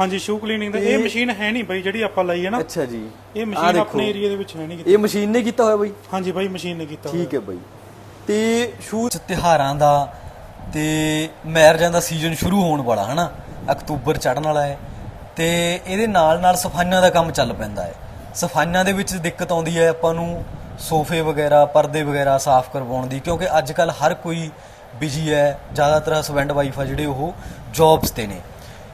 ਹਾਂਜੀ shoe cleaning ਦਾ। ਇਹ machine ਹੈ ਨਹੀਂ ਬਾਈ ਜਿਹੜੀ ਆਪਾਂ ਲਈ ਹੈ ਨਾ। ਅੱਛਾ ਜੀ। ਇਹ ਮਸ਼ੀਨ। ਆਪਣੇ ਏਰੀਆ ਦੇ ਵਿੱਚ ਹੈ ਨਹੀਂ ਇਹ ਮਸ਼ੀਨ ਨੇ ਕੀਤਾ ਹੋਇਆ ਬਈ? ਹਾਂਜੀ ਬਾਈ ਮਸ਼ੀਨ ਨੇ ਕੀਤਾ ਠੀਕ ਹੈ ਬਈ। ਤੇ ਸ਼ੂਜ਼ ਤਿਹਾਰਾਂ ਦਾ ਤੇ ਮੈਰਜਾਂ ਦਾ ਸੀਜ਼ਨ ਸ਼ੁਰੂ ਹੋਣ ਵਾਲਾ ਹਨਾ? ਅਕਤੂਬਰ ਚੜਨ ਵਾਲਾ ਹੈ। ਤੇ ਇਹਦੇ ਨਾਲ ਨਾਲ ਸਫਾਈਆਂ ਦਾ ਕੰਮ ਚੱਲ ਪੈਂਦਾ ਹੈ। ਸਫਾਈਆਂ ਦੇ ਵਿੱਚ ਦਿੱਕਤ ਆਉਂਦੀ ਹੈ ਆਪਾਂ ਨੂੰ ਸੋਫੇ ਵਗੈਰਾ ਪਰਦੇ ਵਗੈਰਾ ਸਾਫ਼ ਕਰਵਾਉਣ ਦੀ ਕਿਉਂਕਿ ਅੱਜ ਕੱਲ ਹਰ ਕੋਈ ਬਿਜ਼ੀ ਹੈ। ਜ਼ਿਆਦਾਤਰ ਹਸਬੈਂਡ ਵਾਈਫ ਆ ਜਿਹੜੇ ਉਹ ਜੌਬਸ ਤੇ ਨੇ।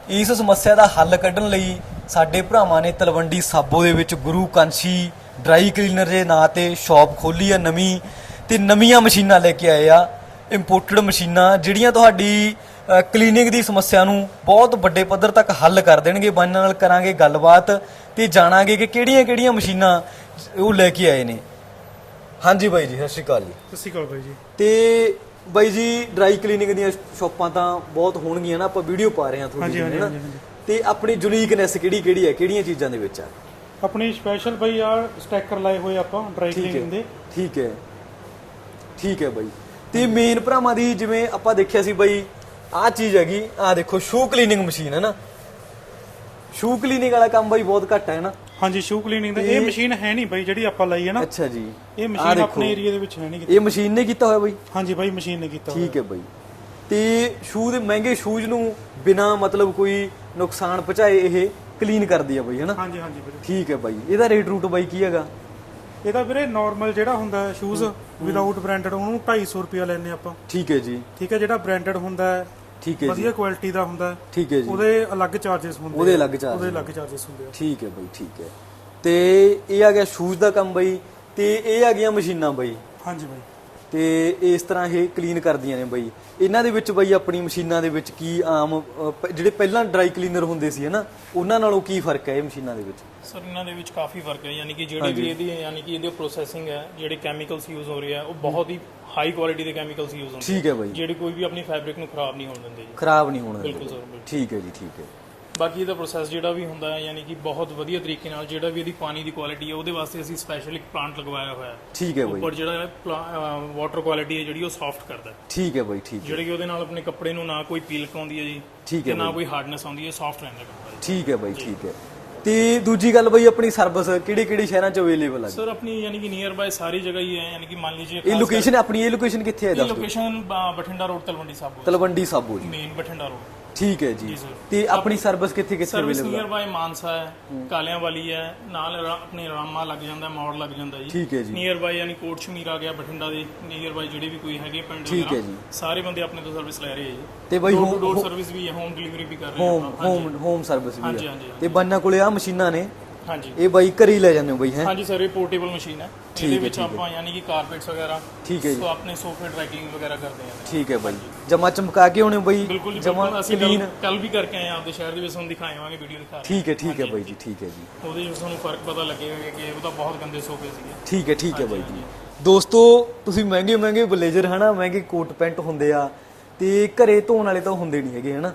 ਇਸ ਸਮੱਸਿਆ ਦਾ ਹੱਲ ਕੱਢਣ ਲਈ ਸਾਡੇ ਭਰਾਵਾਂ ਨੇ ਤਲਵੰਡੀ ਸਾਬੋ ਦੇ ਵਿੱਚ ਗੁਰੂ ਕਾਂਸ਼ੀ ਡਰਾਈ ਕਲੀਨਰ ਦੇ ਨਾਂ ਤੇ ਸ਼ਾਪ ਖੋਲੀ ਆ ਨਵੀਂ ਤੇ ਨਵੀਆਂ ਮਸ਼ੀਨਾਂ ਲੈ ਕੇ ਆਏ ਆ ਇੰਪੋਰਟਡ ਮਸ਼ੀਨਾਂ ਜਿਹੜੀਆਂ ਤੁਹਾਡੀ ਕਲੀਨਿੰਗ ਦੀ ਸਮੱਸਿਆ ਨੂੰ ਬਹੁਤ ਵੱਡੇ ਪੱਧਰ ਤੱਕ ਹੱਲ ਕਰ ਦੇਣਗੇ। ਬਾਈ ਨਾਲ ਕਰਾਂਗੇ ਗੱਲਬਾਤ ਤੇ ਜਾਣਾਂਗੇ ਕਿ ਕਿਹੜੀਆਂ-ਕਿਹੜੀਆਂ ਮਸ਼ੀਨਾਂ ਉਹ ਲੈ ਕੇ ਆਏ ਨੇ। ਹਾਂਜੀ ਬਾਈ ਜੀ ਸਤਿ ਸ਼੍ਰੀ ਅਕਾਲ ਜੀ। ਸਤਿ ਸ਼੍ਰੀ ਅਕਾਲ ਬਾਈ ਜੀ। ਤੇ ਬਾਈ ਜੀ ਡਰਾਈ ਕਲੀਨਿੰਗ ਦੀਆਂ ਸ਼ਾਪਾਂ ਤਾਂ ਬਹੁਤ ਹੋਣਗੀਆਂ ਨਾ ਆਪਾਂ ਵੀਡੀਓ ਪਾ ਰਹੇ ਹਾਂ ਤੁਹਾਡੀ ਹਾਂਜੀ, ਨਾ ਹਾਂਜੀ, ਹਾਂਜੀ। ਤੇ ਆਪਣੀ ਯੂਨੀਕਨੈਸ ਕਿਹੜੀ ਕਿਹੜੀ ਹੈ ਕਿਹੜੀਆਂ ਚੀਜ਼ਾਂ ਦੇ ਵਿੱਚ ਆ? ਆਪਣੀ ਸਪੈਸ਼ਲ ਬਾਈ ਆ ਸਟੈਕਰ ਲਾਏ ਹੋਏ ਆਪਾਂ ਡਰਾਈ ਠੀਕ ਕਲੀਨਿੰਗ ਹੈ ਦੇ। ਠੀਕ ਹੈ। ਠੀਕ ਹੈ ਬਾਈ। ਤੇ ਮੇਨ ਭਰਾਵਾਂ ਦੀ ਜਿਵੇਂ ਆਪਾਂ ਦੇਖਿਆ ਸੀ ਬਾਈ ਆਹ ਚੀਜ਼ ਹੈਗੀ ਆਹ ਦੇਖੋ ਸ਼ੂ ਕਲੀਨਿੰਗ ਮਸ਼ੀਨ ਹੈ ਨਾ। ਸ਼ੂ ਕਲੀਨਿੰਗ ਵਾਲਾ ਕੰਮ ਬਾਈ ਬਹੁਤ ਘੱਟ ਹੈ ਨਾ। ਹਾਂਜੀ ਸ਼ੂ ਕਲੀਨਿੰਗ ਦਾ। ਇਹ ਮਸ਼ੀਨ ਹੈ ਨਹੀਂ ਬਾਈ ਜਿਹੜੀ ਆਪਾਂ ਲਈ ਹੈ ਨਾ। ਅੱਛਾ ਜੀ। ਇਹ ਮਸ਼ੀਨ। ਆਪਣੇ ਏਰੀਆ ਦੇ ਵਿੱਚ ਹੈ ਨਹੀਂ ਇਹ ਮਸ਼ੀਨ ਨੇ ਕੀਤਾ ਹੋਇਆ ਬਾਈ? ਹਾਂਜੀ ਬਾਈ ਮਸ਼ੀਨ ਨੇ ਕੀਤਾ ਹੋਇਆ। ਠੀਕ ਹੈ ਬਾਈ। ਤੇ ਸ਼ੂ ਦੇ ਮਹਿੰਗੇ ਸ਼ੂਜ਼ ਨੂੰ ਬਿਨਾ ਮਤਲਬ ਕੋਈ ਨੁਕਸਾਨ ਪਹੁੰਚਾਏ ਇਹ ਕਲੀਨ ਕਰਦੀ ਆ ਬਾਈ ਹਨਾ ਹਾਂਜੀ ਹਾਂਜੀ ਵੀਰੇ ਠੀਕ ਹੈ ਬਾਈ। ਇਹਦਾ ਰੇਟ ਰੂਟ ਬਾਈ ਕੀ ਹੈਗਾ? ਇਹਦਾ ਵੀਰੇ ਨਾਰਮਲ ਜਿਹੜਾ ਹੁੰਦਾ ਸ਼ੂਜ਼ ਵਿਦਆਊਟ ਬ੍ਰਾਂਡਡ ਉਹਨੂੰ 250 ਰੁਪਿਆ ਲੈਨੇ ਆਪਾਂ। ਠੀਕ ਹੈ ਜੀ। ਠੀਕ ਹੈ ਜਿਹੜਾ ਬ੍ਰਾਂਡਡ ਹੁੰਦਾ ਠੀਕ ਹੈ ਜੀ। ਵਧੀਆ ਕੁਆਲਿਟੀ ਦਾ ਹੁੰਦਾ ਠੀਕ ਹੈ ਜੀ। ਉਹਦੇ ਅਲੱਗ ਚਾਰजेस ਹੁੰਦੇ ਉਹਦੇ ਅਲੱਗ ਚਾਰਜ ਉਹਦੇ ਅਲੱਗ ਚਾਰजेस ਹੁੰਦੇ ਆ। ਠੀਕ ਹੈ ਬਾਈ ਠੀਕ ਹੈ। ਤੇ ਇਹ ਆ ਗਿਆ ਸ਼ੂਜ਼ ਦਾ ਕੰਮ ਬਾਈ। ਤੇ ਇਹ ਆ ਗਈਆਂ ਮਸ਼ੀਨਾਂ ਬਾਈ। ਹਾਂਜੀ ਬਾਈ। ਤੇ ਇਸ ਤਰ੍ਹਾਂ ਇਹ ਕਲੀਨ ਕਰਦੀਆਂ ਨੇ ਬਾਈ। ਇਹਨਾਂ ਦੇ ਵਿੱਚ ਬਾਈ ਆਪਣੀ ਮਸ਼ੀਨਾਂ ਦੇ ਵਿੱਚ ਕੀ ਆਮ ਅ, ਜਿਹੜੇ ਪਹਿਲਾਂ ਡਰਾਈ ਕਲੀਨਰ ਹੁੰਦੇ ਸੀ ਹਨਾ ਉਹਨਾਂ ਨਾਲੋਂ ਕੀ ਫ਼ਰਕ ਹੈ ਇਹ ਮਸ਼ੀਨਾਂ ਦੇ ਵਿੱਚ? ਸਰ ਇਹਨਾਂ ਦੇ ਵਿੱਚ ਕਾਫੀ ਫ਼ਰਕ ਹੈ ਯਾਨੀ ਕਿ ਜਿਹੜੀ ਵੀ ਇਹਦੀ ਯਾਨੀ ਕਿ ਇਹਦੀ ਪ੍ਰੋਸੈਸਿੰਗ ਹੈ ਜਿਹੜੇ ਕੈਮੀਕਲਸ ਯੂਜ਼ ਹੋ ਰਹੇ ਆ ਉਹ ਬਹੁਤ ਹੀ ਹਾਈ ਕੁਆਲਿਟੀ ਦੇ ਕੈਮੀਕਲਸ ਯੂਜ਼ ਹੁੰਦੇ ਠੀਕ ਹੈ ਬਾਈ। ਜਿਹੜੇ ਕੋਈ ਵੀ ਆਪਣੀ ਫੈਬਰਿਕ ਨੂੰ ਖਰਾਬ ਨਹੀਂ ਹੋਣ ਦਿੰਦੇ ਜੀ। ਖਰਾਬ ਨਹੀਂ ਹੋਣਾ ਬਿਲਕੁਲ ਸਰ ਬਿਲਕੁਲ। ਠੀਕ ਹੈ ਜੀ ਠੀਕ ਹੈ। ਬਾਕੀ ਇਹਦਾ ਪ੍ਰੋਸੈਸ ਜਿਹੜਾ ਵੀ ਹੁੰਦਾ ਹੈ ਯਾਨੀ ਕਿ ਬਹੁਤ ਵਧੀਆ ਤਰੀਕੇ ਨਾਲ ਜਿਹੜਾ ਵੀ ਇਹਦੀ ਪਾਣੀ ਦੀ ਕੁਆਲਿਟੀ ਹੈ ਉਹਦੇ ਵਾਸਤੇ ਅਸੀਂ ਸਪੈਸ਼ਲ ਇੱਕ ਪਲਾਂਟ ਲਗਵਾਇਆ ਹੋਇਆ ਹੈ। ਠੀਕ ਹੈ ਬਾਈ। ਉੱਪਰ ਜਿਹੜਾ ਵਾਟਰ ਕੁਆਲਿਟੀ ਹੈ ਜਿਹੜੀ ਉਹ ਸੌਫਟ ਕਰਦਾ ਹੈ। ਠੀਕ ਹੈ ਬਾਈ ਠੀਕ ਜਿਹੜੇ ਕਿ ਉਹਦੇ ਨਾਲ ਆਪਣੇ ਕੱਪੜੇ ਨੂੰ ਨਾ ਕੋਈ ਪੀਲ ਆਉਂਦੀ ਹੈ ਜੀ ਠੀਕ ਹੈ ਨਾ ਕੋਈ ਹਾਰਡਨੈਸ ਆਉਂਦੀ ਹੈ ਸੌਫਟ ਰਹਿੰਦਾ ਕੱਪੜਾ ਠੀਕ ਹੈ ਬਾਈ ਠੀਕ ਹੈ। ਤੇ ਦੂਜੀ ਗੱਲ ਬਈ ਆਪਣੀ ਸਰਵਿਸ ਕਿਹੜੇ ਕਿਹੜੇ ਸ਼ਹਿਰਾਂ 'ਚ ਅਵੇਲੇਬਲ ਹੈ ਸਰ ਆਪਣੀ ਯਾਨੀ ਕਿ ਨੀਅਰ ਬਾਈ ਸਾਰੀ ਜਗ੍ਹਾ ਹੀ ਹੈ ਯਾਨੀ ਕਿ ਮੰਨ ਲੀਜੀਏ ਇਹ ਲੋਕੇਸ਼ਨ ਆਪਣੀ ਇਹ ਲੋਕੇਸ਼ਨ ਕਿੱਥੇ ਹੈ ਦੱਸੋ location Bathinda road Talwandi Sabo Talwandi Sabo ji. Main Bathinda road ਠੀਕ ਹੈ ਜੀ। ਤੇ ਆਪਣੀ ਸਰਵਿਸ ਕਿੱਥੇ ਕਿੱਥੇ ਸਰਵਿਸ ਨੀਅਰ ਬਾਈ ਮਾਨਸਾ ਹੈ ਕਾਲਿਆਂ ਵਾਲੀ ਹੈ ਨਾਲ ਆਪਣੇ ਰਾਮਾ ਲੱਗ ਜਾਂਦਾ ਮੌੜ ਲੱਗ ਜਾਂਦਾ ਜੀ। ਠੀਕ ਹੈ ਜੀ। ਨੀਅਰ ਬਾਈ ਯਾਨੀ ਕੋਟ ਸ਼ਮੀਰ ਆ ਗਿਆ ਬਠਿੰਡਾ ਦੇ ਨੀਅਰ ਬਾਈ ਜਿਹੜੇ ਵੀ ਕੋਈ ਹੈਗੇ ਪਿੰਡ ਠੀਕ ਹੈ ਜੀ। ਸਾਰੇ ਬੰਦੇ ਆਪਣੇ ਤੋਂ ਸਰਵਿਸ ਲੈ ਰਹੇ ਆ ਜੀ। ਤੇ ਬਾਈ ਡੋਰ ਡੋਰ ਹੋਮ ਸਰਵਿਸ ਵੀ ਹੈ ਹੋਮ ਡਿਲੀਵਰੀ ਵੀ ਕਰ ਰਹੇ ਹੋਮ ਆਪਾਂ। ਹੋਮ ਹੋਮ ਸਰਵਿਸ ਵੀ ਹਾਂਜੀ, ਹੈ ਹਾਂਜੀ, ਤੇ ਬੰਨਾ ਕੋਲੇ ਆ ਮਸ਼ੀਨਾਂ ਨੇ ਹਾਂਜੀ। ਇਹ ਬਾਈ ਘਰੇ ਹੀ ਲੈ ਜਾਂਦੇ ਹੋ ਬਾਈ ਹੈ? ਹਾਂਜੀ ਸਰ ਇਹ ਪੋਰਟੇਬਲ ਮਸ਼ੀਨ ਹੈ। ਇਹਦੇ ਹੈ, ਵਿੱਚ ਹੈ। ਆਪਾਂ ਯਾਨੀ ਕਿ ਕਾਰਪੇਟਸ ਵਗੈਰਾ ਠੀਕ ਹੈ ਜੀ। ਸੋ ਆਪਣੇ ਸੋਫੇ ਡਰਾਈਕਲਿੰਗ ਵਗੈਰਾ ਕਰਦੇ ਆ ਠੀਕ ਹੈ ਬਾਈ। ਜਮਾ ਚਮਕਾ ਕੇ ਹੋਣੇ ਬਾਈ? ਜਮਾ ਕਲੀਨ ਕੱਲ ਵੀ ਕਰਕੇ ਆਏ ਆ ਆਪਦੇ ਸ਼ਹਿਰ ਦੇ ਵਿੱਚ ਤੁਹਾਨੂੰ ਦਿਖਾਵਾਂਗੇ ਵੀਡੀਓ ਦਿਖਾ ਠੀਕ ਹੈ ਠੀਕ ਹੈ ਬਾਈ ਜੀ ਠੀਕ ਹੈ ਜੀ। ਉਹਦੇ ਵਿੱਚ ਤੁਹਾਨੂੰ ਫ਼ਰਕ ਪਤਾ ਲੱਗੇਗਾ ਕਿ ਉਹ ਤਾਂ ਬਹੁਤ ਗੰਦੇ ਸੋਫੇ ਸੀਗੇ। ਠੀਕ ਹੈ ਠੀਕ ਹੈ ਬਾਈ ਜੀ। ਦੋਸਤੋ ਤੁਸੀਂ ਮਹਿੰਗੇ ਮਹਿੰਗੇ ਬਲੇਜ਼ਰ ਹਨਾ? ਮਹਿੰਗੇ ਕੋਟ ਪੈਂਟ ਹੁੰਦੇ ਆ। ਤੇ ਘਰੇ ਧੋਣ ਵਾਲੇ ਤਾਂ ਹੁੰਦੇ ਨਹੀਂ ਹੈਗੇ ਹਨਾ?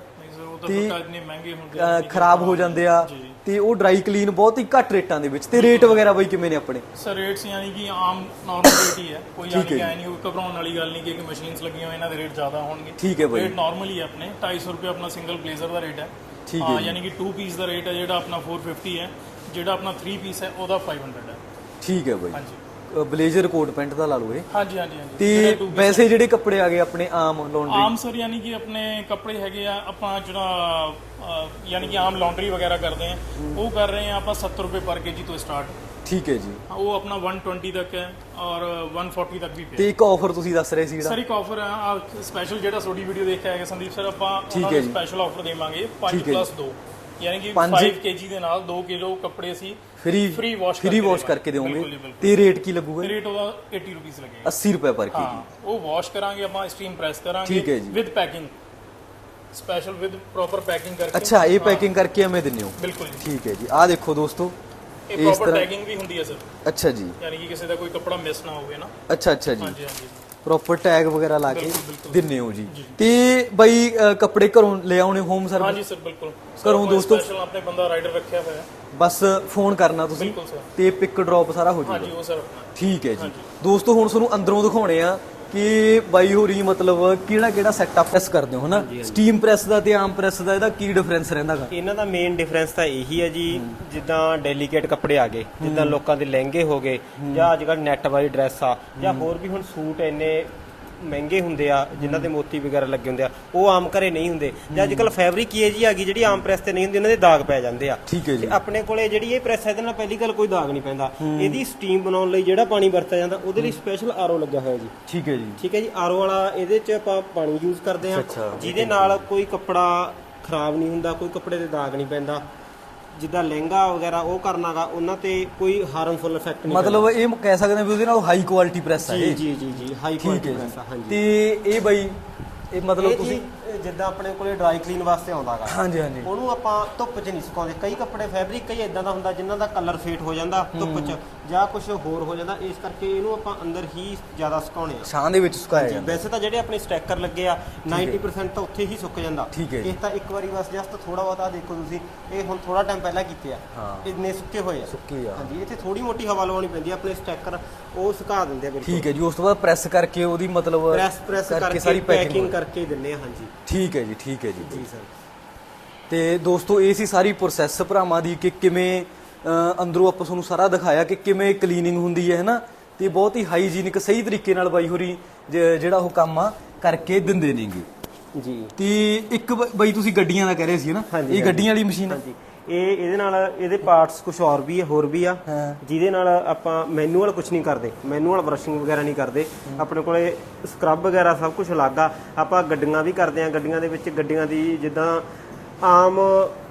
ਤਾਂ ਖਰਾਬ ਹੋ ਜਾਂਦੇ ਆ। ਤੇ ਉਹ ਡਰਾਈ ਕਲੀਨ ਬਹੁਤ ਹੀ ਘੱਟ ਰੇਟਾਂ ਦੇ ਵਿੱਚ। ਤੇ ਰੇਟ ਵਗੈਰਾ ਬਾਈ ਕਿਵੇਂ ਨੇ ਆਪਣੇ? ਸਰ ਰੇਟਸ ਯਾਨੀ ਕਿ ਆਮ ਨਾਰਮਲ ਰੇਟ ਹੀ ਹੈ। ਕੋਈ ਯਾਨੀ ਕਿ ਐ ਨਹੀਂ ਕੋਈ ਘਬਰਾਉਣ ਵਾਲੀ ਗੱਲ ਨਹੀਂ ਕਿ ਮਸ਼ੀਨਸ ਲੱਗੀਆਂ ਹੋਈਆਂ ਇਹਨਾਂ ਦੇ ਰੇਟ ਜ਼ਿਆਦਾ ਹੋਣਗੇ। ਠੀਕ ਹੈ ਬਾਈ। ਰੇਟ ਨਾਰਮਲ ਹੀ ਹੈ ਆਪਣੇ। 250 ਰੁਪਏ ਆਪਣਾ ਸਿੰਗਲ ਬਲੇਜ਼ਰ ਦਾ ਰੇਟ ਹੈ। ਠੀਕ ਹੈ। ਯਾਨੀ ਕਿ 2 ਪੀਸ ਦਾ ਰੇਟ ਹੈ ਜਿਹੜਾ ਆਪਣਾ 450 ਹੈ। ਜਿਹੜਾ ਆਪਣਾ 3 ਪੀਸ ਹੈ ਉਹਦਾ 500 ਹੈ। ਠੀਕ ਹੈ ਬਾਈ। ਹਾਂਜੀ। ਬਲੇਜ਼ਰ ਕੋਟ ਪੈਂਟ ਦਾ ਲਾ ਲਓ ਇਹ। ਹਾਂਜੀ ਹਾਂਜੀ ਹਾਂਜੀ। ਤੇ ਵੈਸੇ ਜਿਹੜੇ ਕੱਪੜੇ ਆ ਗਏ ਆਪਣੇ ਆਮ ਲਾਉਂਡਰੀ ਆਮ ਸਰ ਯਾਨੀ ਕਿ ਆਪਣੇ ਕੱਪੜੇ ਹੈਗੇ ਆ ਆਪਾਂ ਜਿਹੜਾ ਯਾਨੀ ਕਿ ਆਮ ਲਾਂਡਰੀ ਵਗੈਰਾ ਕਰਦੇ ਆ ਉਹ ਕਰ ਰਹੇ ਆ ਆਪਾਂ 70 ਰੁਪਏ ਪਰ ਕੇਜੀ ਤੋਂ ਸਟਾਰਟ ਠੀਕ ਹੈ ਜੀ। ਉਹ ਆਪਣਾ 120 ਤੱਕ ਹੈ ਔਰ 140 ਤੱਕ ਵੀ ਪਿਆ। ਤੇ ਇੱਕ ਆਫਰ ਤੁਸੀਂ ਦੱਸ ਰਹੇ ਸੀ ਜਿਹੜਾ? ਸਰ ਇੱਕ ਆਫਰ ਆ ਸਪੈਸ਼ਲ ਜਿਹੜਾ ਤੁਹਾਡੀ ਵੀਡੀਓ ਦੇਖ ਕੇ ਆਏਗਾ ਸੰਦੀਪ ਸਰ ਆਪਾਂ ਠੀਕ ਉਹਨਾਂ ਹੈ ਨੂੰ ਜੀ। ਸਪੈਸ਼ਲ ਆਫਰ ਦੇਵਾਂਗੇ 5 ਠੀਕ ਹੈ ਪਲੱਸ 2 ਯਾਨੀ ਕਿ ਪੰਜ- 5 ਕੇਜੀ ਦੇ ਨਾਲ 2 ਕਿਲੋ ਕੱਪੜੇ ਅਸੀਂ ਫ੍ਰੀ ਫ੍ਰੀ ਵਾਸ਼ ਦੇਵਾਂਗੇ। ਕਰਕੇ ਬਿਲਕੁਲ। ਤੇ ਰੇਟ ਕੀ ਲੱਗੂਗਾ? ਰੇਟ ਉਹਦਾ 80 ਰੁਪਏ ਲੱਗੇਗਾ। 80 ਰੁਪਏ ਪਰ ਕੇਜੀ ਉਹ ਵਾਸ਼ ਕਰਾਂਗੇ ਆਪਾਂ ਸਟੀਮ ਪ੍ਰੈਸ ਕਰਾਂਗੇ। With packing special with proper packing ਕਰਕੇ। ਅੱਛਾ ਇਹ ਪੈਕਿੰਗ ਕਰਕੇ ਐਵੇਂ ਦਿੰਦੇ ਹੋ? ਬਿਲਕੁਲ ਠੀਕ ਹੈ ਜੀ। ਆਹ ਦੇਖੋ ਦੋਸਤੋ ਇਹ ਪ੍ਰੋਪਰ ਟੈਗਿੰਗ ਵੀ ਹੁੰਦੀ ਹੈ ਸਰ ਅੱਛਾ ਜੀ। ਯਾਨੀ ਕਿ ਕਿਸੇ ਦਾ ਕੋਈ ਕੱਪੜਾ ਮਿਸ ਨਾ ਹੋਵੇ ਨਾ। ਅੱਛਾ ਅੱਛਾ ਜੀ। ਹਾਂਜੀ ਹਾਂਜੀ। ਪ੍ਰੋਪਰ ਟੈਗ ਵਗੈਰਾ ਲਾ ਕੇ। ਦਿੰਨੇ ਹੋ ਜੀ। ਤੇ ਬਾਈ ਕੱਪੜੇ ਘਰੋਂ ਲੈ ਆਉਣੇ ਹੋਮ ਸਰਵਿਸ ਹਾਂਜੀ ਸਰ ਬਿਲਕੁਲ। ਘਰੋਂ ਦੋਸਤੋ- ਸਪੈਸ਼ਲ ਆਪਣੇ ਬੰਦਾ ਰਾਈਡਰ ਰੱਖਿਆ ਹੋਇਆ ਬਸ ਫੋਨ ਕਰਨਾ ਤੁਸੀਂ ਤੇ ਪਿਕ ਡ੍ਰੌਪ ਸਾਰਾ ਹੋ ਹਾਂਜੀ ਜਾਊਗਾ ਉਹ ਸਰ ਠੀਕ ਹੈ ਜੀ। ਦੋਸਤੋ ਹੁਣ ਤੁਹਾਨੂੰ ਅੰਦਰੋਂ ਦਿਖਾਉਣੇ ਆ ਕਿ ਬਾਈ ਹੋਰੀ ਮਤਲਬ ਕਿਹੜਾ ਕਿਹੜਾ ਸੈਟਅਪ ਪ੍ਰੈਸ ਕਰਦੇ ਹੋ ਹਨਾ? ਸਟੀਮ ਪ੍ਰੈਸ ਦਾ ਤੇ ਆਮ ਪ੍ਰੈਸ ਦਾ ਇਹਦਾ ਕੀ ਡਿਫਰੈਂਸ ਰਹਿੰਦਾਗਾ ਇਹਨਾਂ ਦਾ ਮੇਨ ਡਿਫਰੈਂਸ ਤਾਂ ਇਹੀ ਹੈ ਜੀ ਜਿੱਦਾਂ ਡੈਲੀਕੇਟ ਕੱਪੜੇ ਆ ਗਏ ਜਿੱਦਾਂ ਲੋਕਾਂ ਦੇ ਲਹਿੰਗੇ ਹੋ ਗਏ ਜਾਂ ਅੱਜ ਕੱਲ੍ਹ ਨੈਟ ਵਾਲੀ ਡਰੈਸ ਆ ਜਾਂ ਹੋਰ ਵੀ ਹੁਣ ਸੂਟ ਇੰਨੇ ਮਹਿੰਗੇ ਹੁੰਦੇ ਆ ਜਿਨ੍ਹਾਂ ਤੇ ਮੋਤੀ ਵਗੈਰਾ ਲੱਗੇ ਹੁੰਦੇ ਆ ਉਹ ਆਮ ਘਰੇ ਨਹੀਂ ਹੁੰਦੇ। ਜਾਂ ਅੱਜ ਕੱਲ੍ਹ ਫੈਬਰਿਕ ਹੀ ਹੈ ਜੀ ਆ ਗਈ ਜਿਹੜੀ ਆਮ ਪ੍ਰੈਸ ਤੇ ਨਹੀਂ ਹੁੰਦੀ ਉਹਨਾਂ ਦੇ ਦਾਗ ਪੈ ਜਾਂਦੇ ਆ। ਠੀਕ ਹੈ ਜੀ। ਤੇ ਆਪਣੇ ਕੋਲੇ ਜਿਹੜੀ ਇਹ ਪ੍ਰੈਸ ਹੈ ਇਹਦੇ ਨਾਲ ਪਹਿਲੀ ਗੱਲ ਕੋਈ ਦਾਗ ਨਹੀਂ ਪੈਂਦਾ। ਇਹਦੀ ਸਟੀਮ ਬਣਾਉਣ ਲਈ ਜਿਹੜਾ ਪਾਣੀ ਵਰਤਿਆ ਜਾਂਦਾ ਉਹਦੇ ਲਈ ਸਪੈਸ਼ਲ ਆਰਓ ਲੱਗਿਆ ਹੋਇਆ ਜੀ। ਠੀਕ ਹੈ ਜੀ। ਠੀਕ ਹੈ ਜੀ ਆਰਓ ਵਾਲਾ ਇਹਦੇ 'ਚ ਆਪਾਂ ਪਾਣੀ ਯੂਜ਼ ਕਰਦੇ ਆ। ਜਿਹਦੇ ਨਾਲ ਕੋਈ ਕੱਪੜਾ ਖਰਾਬ ਨਹੀਂ ਹੁੰਦਾ ਕੋਈ ਕੱਪੜੇ ਤੇ ਦਾਗ ਨਹੀਂ ਪੈਂਦਾ। ਜਿੱਦਾਂ ਲਹਿੰਗਾ ਵਗੈਰਾ ਉਹ ਕਰਨਾਗਾ ਉਹਨਾਂ ਤੇ ਕੋਈ ਹਾਰਮਫੁਲ ਇਫੈਕਟ ਨਹੀਂ ਮਤਲਬ ਇਹ ਕਹਿ ਸਕਦੇ ਹਾਂ ਵੀ ਉਹਦੇ ਨਾਲ ਹਾਈ ਕੁਆਲਿਟੀ ਪ੍ਰੈਸ ਹੈ ਜੀ ਜੀ ਜੀ ਜੀ ਹਾਈ ਹੈ ਕੁਆਲਿਟੀ ਪ੍ਰੈਸ ਆ ਹਾਂਜੀ। ਤੇ ਇਹ ਬਾਈ ਇਹ ਮਤਲਬ ਤੁਸੀਂ ਜਿੱਦਾਂ ਆਪਣੇ ਕੋਲੇ ਡਰਾਈ ਕਲੀਨ ਵਾਸਤੇ ਆਉਂਦਾਗਾ। ਹਾਂਜੀ ਹਾਂਜੀ। ਉਹਨੂੰ ਆਪਾਂ ਧੁੱਪ 'ਚ ਨਹੀਂ ਸੁਕਾਉਂਦੇ। ਕਈ ਕੱਪੜੇ ਫੈਬਰਿਕ ਕਈ ਇਦਾਂ ਦਾ ਹੁੰਦਾ ਜਿਨ੍ਹਾਂ ਦਾ ਕਲਰ ਫੇਟ ਹੋ ਜਾਂਦਾ ਧੁੱਪ 'ਚ ਜਾਂ ਕੁਝ ਹੋਰ ਹੋ ਜਾਂਦਾ। ਇਸ ਕਰਕੇ ਇਹਨੂੰ ਆਪਾਂ ਅੰਦਰ ਹੀ ਜ਼ਿਆਦਾ ਸੁਕਾਉਣੇ ਆ। ਛਾਂ ਦੇ ਵਿੱਚ ਸੁਕਾਇਆ ਜਾਂਦਾ। ਵੈਸੇ ਤਾਂ ਜਿਹੜੇ ਆਪਣੇ ਸਟੈਕਰ ਲੱਗੇ ਆ 90% ਤਾਂ ਉੱਥੇ ਹੀ ਸੁੱਕ ਜਾਂਦਾ। ਇਹ ਤਾਂ ਇੱਕ ਵਾਰੀ ਬਸ ਜਸਟ ਥੋੜਾ ਬਹੁਤਾ ਦੇਖੋ ਤੁਸੀਂ ਇਹ ਹੁਣ ਥੋੜਾ ਟਾਈਮ ਪਹਿਲਾਂ ਕੀਤੇ ਆ। ਇੰਨੇ ਸੁੱਕੇ ਹੋਏ ਆ। ਸੁੱਕੇ ਆ। ਹਾਂਜੀ ਇੱਥੇ ਥੋੜੀ ਮੋਟੀ ਹਵਾ ਲਵਾਉਣੀ ਪੈਂਦੀ ਆ ਆਪਣੇ ਸਟੈਕਰ ਉਹ ਸੁਕਾ ਦਿੰਦੇ ਆ ਬਿਲਕੁਲ। ਠੀਕ ਹੈ ਜੀ ਉਸ ਤੋਂ ਬਾਅਦ ਪ੍ਰੈਸ ਕਰਕੇ ਉਹਦੀ ਮਤਲਬ ਪ੍ਰੈਸ ਪ੍ਰੈਸ ਕਰਕੇ ਸਾਰੀ ਪੈਕਿੰਗ ਕਰਕੇ ਦਿੰਨੇ ਆ ਹਾਂਜੀ। ਠੀਕ ਹੈ ਜੀ ਠੀਕ ਹੈ ਜੀ ਜੀ ਸਰ। ਤੇ ਦੋਸਤੋ ਇਹ ਸੀ ਸਾਰੀ ਪ੍ਰੋਸੈਸ ਭਰਾਵਾਂ ਦੀ ਕਿ ਕਿਵੇਂ ਅੰਦਰੋਂ ਆਪਾਂ ਤੁਹਾਨੂੰ ਸਾਰਾ ਦਿਖਾਇਆ ਕਿ ਕਿਵੇਂ ਕਲੀਨਿੰਗ ਹੁੰਦੀ ਹੈ ਹਨਾ? ਤੇ ਬਹੁਤ ਹੀ ਹਾਈਜੀਨਿਕ ਸਹੀ ਤਰੀਕੇ ਨਾਲ ਬਾਈ ਹੋਰੀ ਜਿਹੜਾ ਉਹ ਕੰਮ ਆ ਕਰਕੇ ਦਿੰਦੇ ਨੇਗੇ। ਜੀ। ਤੇ ਇੱਕ ਬਾਈ ਤੁਸੀਂ ਗੱਡੀਆਂ ਦਾ ਕਹਿ ਰਹੇ ਸੀ ਹਨਾ? ਹਾਂਜੀ, ਇਹ। ਗੱਡੀਆਂ ਵਾਲੀ ਮਸ਼ੀਨ ਹੈ ਹਾਂਜੀ। ਇਹ ਇਹਦੇ ਨਾਲ ਇਹਦੇ ਪਾਰਟਸ ਕੁਝ ਹੋਰ ਵੀ ਆ ਹੋਰ ਵੀ ਆ। ਹਾਂ। ਜਿਹਦੇ ਨਾਲ ਆਪਾਂ ਮੈਨੂਅਲ ਕੁਝ ਨਹੀਂ ਕਰਦੇ। ਮੈਨੂਅਲ ਬਰਸ਼ਿੰਗ ਵਗੈਰਾ ਨਹੀਂ ਕਰਦੇ। ਆਪਣੇ ਕੋਲੇ ਸਕਰਬ ਵਗੈਰਾ ਸਭ ਕੁਝ ਅਲੱਗ ਆ। ਆਪਾਂ ਗੱਡੀਆਂ ਵੀ ਕਰਦੇ ਆ। ਗੱਡੀਆਂ ਦੇ ਵਿੱਚ ਗੱਡੀਆਂ ਦੀ ਜਿੱਦਾਂ ਆਮ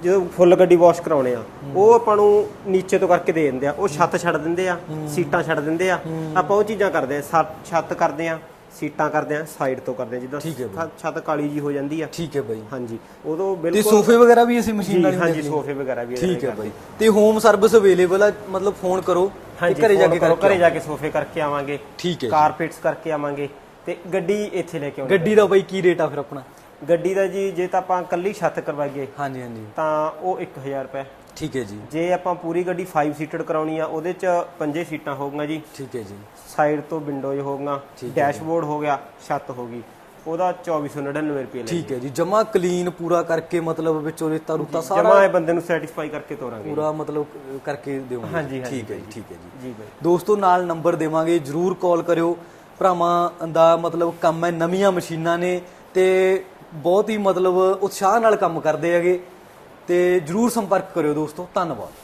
ਜਦੋਂ ਫੁੱਲ ਗੱਡੀ ਵਾਸ਼ ਕਰਾਉਣੇ ਆ ਉਹ ਆਪਾਂ ਨੂੰ ਨੀਚੇ ਤੋਂ ਕਰਕੇ ਦੇ ਦਿੰਦੇ ਆ। ਉਹ ਛੱਤ ਛੱਡ ਦਿੰਦੇ ਆ ਸੀਟਾਂ ਛੱਡ ਦਿੰਦੇ ਆ। ਆਪਾਂ ਉਹ ਚੀਜ਼ਾਂ ਕਰਦੇ ਆ। ਛੱਤ ਕਰਦੇ ਆ। ਸੀਟਾਂ ਕਰਦੇ ਆ ਸਾਈਡ ਤੋਂ ਕਰਦੇ ਆ ਜਿੱਦਾਂ ਠੀਕ ਹੈ ਬਾਈ। ਛੱਤ- ਕਾਲੀ ਜੀ ਹੋ ਜਾਂਦੀ ਆ। ਠੀਕ ਹੈ ਬਾਈ। ਹਾਂਜੀ। ਉਦੋਂ ਤੇ ਬਿਲਕੁਲ ਸੋਫੇ ਵਗੈਰਾ ਵੀ ਅਸੀਂ ਮਸ਼ੀਨ ਨਾਲ ਹੀ ਹਾਂਜੀ? ਸੋਫੇ ਵਗੈਰਾ ਵੀ ਇਹਦੇ ਠੀਕ ਹੈ ਬਾਈ। ਤੇ ਹੋਮ ਸਰਵਿਸ ਅਵੇਲੇਬਲ ਆ ਮਤਲਬ ਫੋਨ ਕਰੋ ਤੇ ਹਾਂਜੀ ਘਰੇ ਜਾ ਕੇ ਕਰੋ, ਕਰਕੇ ਘਰੇ ਜਾ ਕੇ ਸੋਫੇ ਕਰਕੇ ਆਵਾਂਗੇ ਠੀਕ ਹੈ ਜੀ। ਕਾਰਪੇਟਸ ਕਰਕੇ ਆਵਾਂਗੇ ਤੇ ਗੱਡੀ ਇੱਥੇ ਲੈ ਕੇ ਆਵਾਂਗੇ ਗੱਡੀ ਦਾ ਬਾਈ ਕੀ ਰੇਟ ਆ ਫਿਰ ਆਪਣਾ? ਗੱਡੀ ਦਾ ਜੀ ਜੇ ਤਾਂ ਆਪਾਂ ਕੱਲੀ ਛੱਤ ਕਰਵਾਈਏ ਹਾਂਜੀ ਹਾਂਜੀ। ਤਾਂ ਉਹ 1000 ਰੁਪਏ। ਠੀਕ ਹੈ ਜੀ। ਜੇ ਆਪਾਂ ਪੂਰੀ ਗੱਡੀ 5 ਸੀਟਡ ਕਰਾਉਣੀ ਆ ਉਹਦੇ ਚ ਪੰਜੇ ਸੀਟਾਂ ਹੋਊਗੀਆਂ ਜੀ। ਠੀਕ ਹੈ ਜੀ। ਸਾਈਡ ਤੋਂ ਵਿੰਡੋਜ਼ ਹੋਊਗਾ ਡੈਸ਼ਬੋਰਡ ਹੋ ਗਿਆ ਛੱਤ ਹੋ ਗਈ। ਉਹਦਾ 2499 ਰੁਪਏ ਲੈ ਠੀਕ ਹੈ ਜੀ। ਜਮਾ ਕਲੀਨ ਪੂਰਾ ਕਰਕੇ ਮਤਲਬ ਵਿੱਚੋਂ ਰੇਤਾ ਰੂਤਾ ਸਾਰਾ ਜਮਾ ਇਹ ਬੰਦੇ ਨੂੰ ਸੈਟੀਸਫਾਈ ਕਰਕੇ ਤੋਰਾਂਗੇ। ਪੂਰਾ ਮਤਲਬ ਕਰਕੇ ਦਿਓਗੇ ਹਾਂਜੀ, ਠੀਕ ਹੈ ਜੀ ਠੀਕ ਹੈ ਜੀ। ਜੀ ਬਾਈ। ਦੋਸਤੋ ਨਾਲ ਨੰਬਰ ਦੇਵਾਂਗੇ ਜਰੂਰ ਕਾਲ ਕਰਿਓ। ਭਰਾਵਾਂ ਦਾ ਮਤਲਬ ਕੰਮ ਹੈ ਨਵੀਆਂ ਮਸ਼ੀਨਾਂ ਨੇ ਤੇ ਬਹੁਤ ਹੀ ਮਤਲਬ ਉਤਸ਼ਾਹ ਨਾਲ ਕੰਮ ਕਰਦੇ ਹੈਗੇ। ਤੇ ਜਰੂਰ ਸੰਪਰਕ ਕਰਿਓ ਦੋਸਤੋ ਧੰਨਵਾਦ।